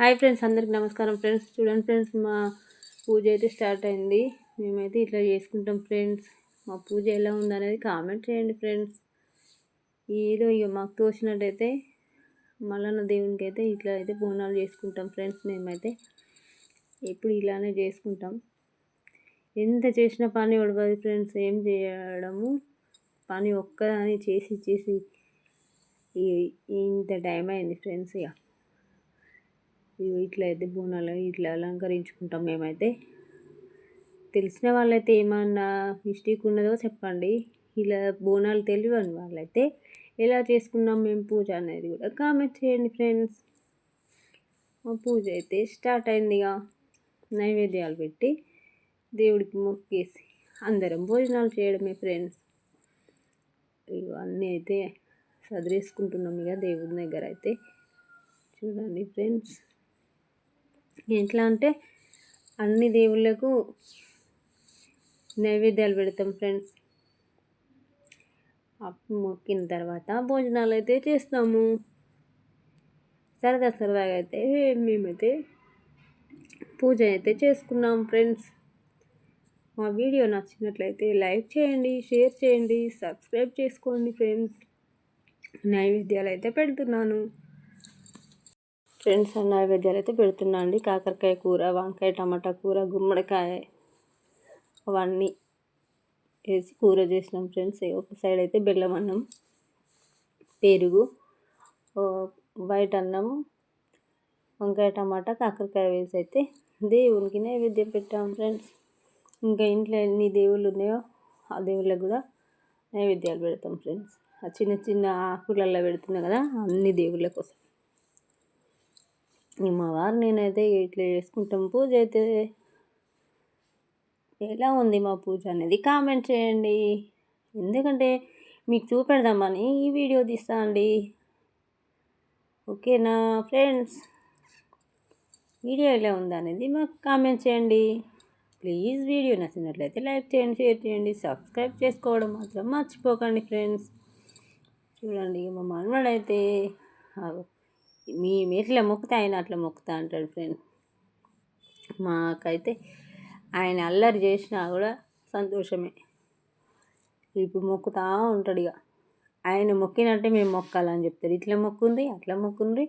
Hi friends అందరికి నమస్కారం friends. చూడండి ఫ్రెండ్స్ మా పూజ అయితే స్టార్ట్ అయింది. మేమైతే ఇట్లా చేసుకుంటాం ఫ్రెండ్స్. మా పూజ ఎలా ఉందనేది కామెంట్ చేయండి ఫ్రెండ్స్. ఏదో ఇక మాకు తోచినట్టయితే మల్లన్న దేవునికి అయితే ఇట్లా అయితే బోనాలు చేసుకుంటాం ఫ్రెండ్స్ మేమైతే. ఎప్పుడు ఇలానే చేసుకుంటాం. ఎంత చేసినా పని ఉడవదు ఫ్రెండ్స్ ఏం చేయడము? పని ఒక్కదాని చేసి చేసి ఇంత టైం అయింది ఫ్రెండ్స్ ఇక. ఇట్లా అయితే బోనాలు ఇట్లా అలంకరించుకుంటాం మేమైతే. తెలిసిన వాళ్ళైతే ఏమన్నా మిస్టేక్ ఉన్నదో చెప్పండి. ఇలా బోనాలు తెలియని వాళ్ళైతే ఎలా చేసుకున్నాం మేము పూజ అనేది కూడా కామెంట్ చేయండి ఫ్రెండ్స్. మా పూజ అయితే స్టార్ట్ అయిందిగా నైవేద్యాలు పెట్టి దేవుడికి మొక్కేసి అందరం భోజనాలు చేయడమే ఫ్రెండ్స్. ఇవన్నీ అయితే సదిరేసుకుంటున్నాం ఇక దేవుడి దగ్గర అయితే. చూడండి ఫ్రెండ్స్. ఎట్లా అంటే అన్ని దేవుళ్ళకు నైవేద్యాలు పెడతాం ఫ్రెండ్స్. మొక్కిన తర్వాత భోజనాలు అయితే చేస్తాము. సరదా సరదాగా అయితే మేమైతే పూజ అయితే చేసుకున్నాం ఫ్రెండ్స్. మా వీడియో నచ్చినట్లయితే లైక్ చేయండి షేర్ చేయండి సబ్స్క్రైబ్ చేసుకోండి ఫ్రెండ్స్. నైవేద్యాలు అయితే పెడుతున్నాను. ఫ్రెండ్స్ నైవేద్యాలు అయితే పెడుతున్నా అండి. కాకరకాయ కూర వంకాయ టమాటా కూర గుమ్మడికాయ అవన్నీ వేసి కూర చేసినాం ఫ్రెండ్స్. ఒక సైడ్ అయితే బెల్లం అన్నం పెరుగు వైట్ అన్నం వంకాయ టమాటా కాకరకాయ వేసి అయితే దేవునికి నైవేద్యం పెట్టాం ఫ్రెండ్స్. ఇంకా ఇంట్లో ఎన్ని దేవుళ్ళు ఉన్నాయో ఆ దేవుళ్ళకి కూడా నైవేద్యాలు పెడతాం ఫ్రెండ్స్. ఆ చిన్న చిన్న ఆకులల్లో పెడుతున్నాయి కదా అన్ని దేవుళ్ళ కోసం. మా వారు నేనైతే ఇట్లా చేసుకుంటాం. పూజ అయితే ఎలా ఉంది మా పూజ అనేది కామెంట్ చేయండి. ఎందుకంటే మీకు చూపెడదామని ఈ వీడియో తీస్తా అండి. ఓకేనా ఫ్రెండ్స్? వీడియో ఎలా ఉందా అనేది మాకు కామెంట్ చేయండి. ప్లీజ్ వీడియో నచ్చినట్లయితే లైక్ చేయండి షేర్ చేయండి సబ్స్క్రైబ్ చేసుకోవడం మాత్రం మర్చిపోకండి ఫ్రెండ్స్. చూడండి మా మనవాడైతే మీ ఎట్లా మొక్కుతా ఆయన అట్లా మొక్కుతా అంటాడు ఫ్రెండ్. మాకైతే ఆయన అల్లరి చేసినా కూడా సంతోషమే. ఇప్పుడు మొక్కుతా ఉంటాడు ఇక ఆయన మొక్కినట్టే మేము మొక్కాలని చెప్తాడు. ఇట్లా మొక్కుంది అట్లా మొక్కుంది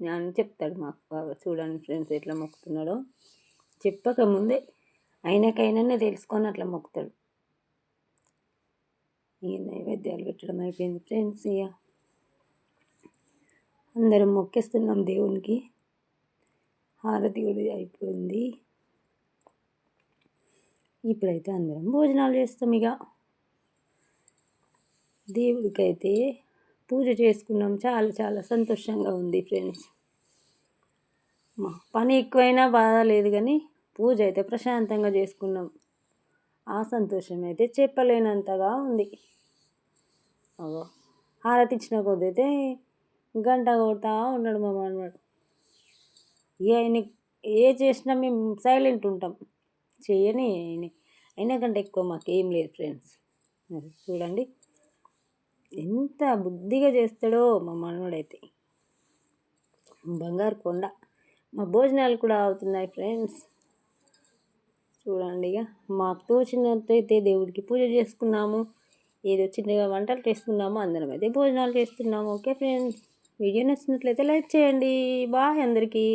అని చెప్తాడు మాకు చూడండి ఫ్రెండ్స్ ఎట్లా మొక్కుతున్నాడో. చెప్పక ముందే ఆయనకైనా తెలుసుకొని అట్లా మొక్కుతాడు. ఈ నైవేద్యాలు పెట్టడం అయిపోయింది ఫ్రెండ్స్ ఇక అందరం మొక్కేస్తున్నాం దేవునికి. హారతి కూడా అయిపోయింది. ఇప్పుడైతే అందరం భోజనాలు చేస్తాం ఇక. దేవుడికైతే పూజ చేసుకున్నాం. చాలా చాలా సంతోషంగా ఉంది ఫ్రెండ్స్. పని ఎక్కువైనా బాధ లేదు కానీ పూజ అయితే ప్రశాంతంగా చేసుకున్నాం. ఆ సంతోషం అయితే చెప్పలేనంతగా ఉంది. హారతి ఇచ్చిన కొద్ది అయితే గంట కొడతా ఉన్నాడు మా మనవాడు. ఇక ఆయన ఏ చేసినా మేము సైలెంట్ ఉంటాం. చేయని ఆయన అయినా కంటే ఎక్కువ మాకు లేదు ఫ్రెండ్స్. చూడండి. ఎంత బుద్ధిగా చేస్తాడో మా మనవాడైతే. బంగారు కొండ. మా భోజనాలు కూడా అవుతున్నాయి ఫ్రెండ్స్. చూడండి ఇక. మాకు తోచినట్టయితే దేవుడికి పూజ చేసుకున్నాము. ఏదో చిన్నగా వంటలు చేసుకున్నాము. అందరం అయితే భోజనాలు చేస్తున్నాము. Okay friends. వీడియో నచ్చినట్లయితే లైక్ చేయండి. బాయ్ అందరికీ.